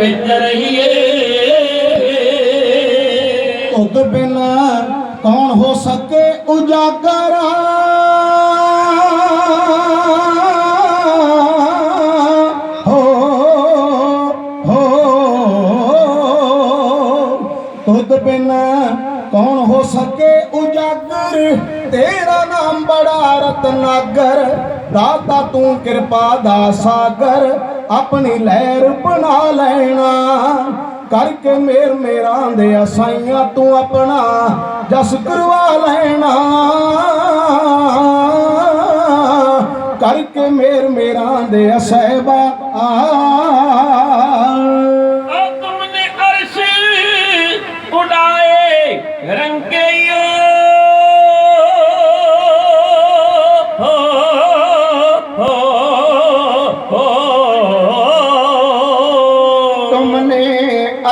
ਵਿੱਚ ਰਹੀਏ। ਤੁਧ ਬਿਨ ਕੌਣ ਹੋ ਸਕੇ ਉਜਾਗਰ। ਹੋ ਹੋ ਤੁਧ ਬਿਨ ਕੌਣ ਹੋ ਸਕੇ ਉਜਾਗਰ। ਤੇਰਾ ਨਾਮ ਬੜਾ ਰਤਨਾਗਰ ਦਾਤਾ ਤੂੰ ਕਿਰਪਾ ਦਾ ਸਾਗਰ। ਆਪਣੀ ਲਹਿਰ ਬਣਾ ਲੈਣਾ। ਕਰਕੇ ਮੇਰ ਮੇਰਾਂ ਦੇ ਅਸਾਈਆਂ ਤੂੰ ਆਪਣਾ ਜਸ ਕਰਵਾ ਲੈਣਾ। ਕਰਕੇ ਮੇਰ ਮੇਰਾ ਦੇ ਅਸਹਿਬਾ ਆ ਆ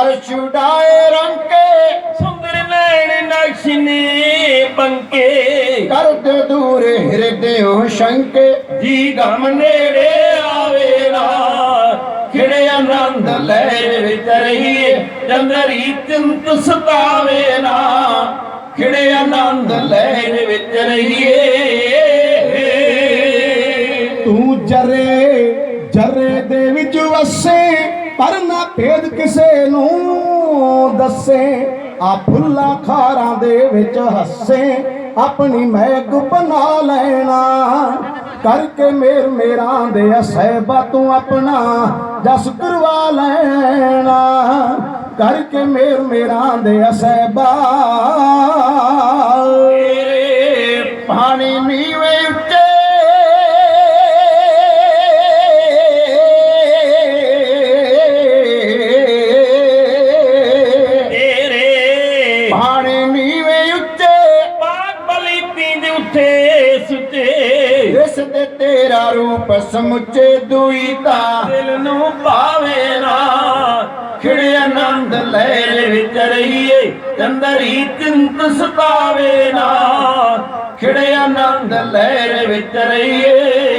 ਅਰਸ਼ ਉਡਾਏ ਰੰਕੇ ਸੁੰਦਰ ਨੈਣ ਨਕਸ਼ਨੇ ਬੰਕੇ ਕਰਦੇ ਦੂਰ ਹਿਰਦਿਓ ਸ਼ੰਕੇ। ਜੀ ਗਮ ਨੇੜੇ ਆਵੇ ਨਾ। ਖਿੜੇ ਆਨੰਦ ਲੈ ਵਿੱਚ ਰਹੀਏ। ਚੰਦਰੀ ਚਿੰਤ ਸਤਾਵੇ ਨਾ। ਖਿੜੇ ਆਨੰਦ ਲੈ ਵਿੱਚ ਰਹੀਏ। ਤੂੰ ਜਰੇ ਜਰੇ ਦੇ ਵਿੱਚ ਵਸੇ। ਪਰ ਨਾ ਭੇਦ ਕਿਸੇ ਨੂੰ ਦੱਸੇ। ਆ ਫੁੱਲਾਂ ਖਾਰਾਂ ਦੇ ਵਿੱਚ ਹੱਸੇ। ਆਪਣੀ ਮਹਿਕ ਬਣਾ ਲੈਣਾ। ਕਰਕੇ ਮੇਰ ਮੇਰਾ ਦੇ ਅਸਹਿਬਾ ਤੂੰ ਆਪਣਾ ਜਸ ਕਰਵਾ ਲੈਣਾ। ਕਰਕੇ ਮੇਰ ਮੇਰਾ ਦੇ ਅਸਹਿਬਾ। ਪਾਣੀ ਨੀਵੇਂ ਇਸ ਤੇ ਤੇਰਾ ਰੂਪ ਸਮੁੱਚੇ ਦੁਈਤਾ ਦਿਲ ਨੂੰ ਭਾਵੇ ਨਾ। ਖਿੜੇ ਆਨੰਦ ਲਹਿਰ ਵਿੱਚ ਰਹੀਏ ਚੰਦਰੀ ਚਿੰਤ ਸਤਾਵੇ ਨਾ। ਖਿੜੇ ਆਨੰਦ ਲਹਿਰ ਵਿੱਚ ਰਹੀਏ।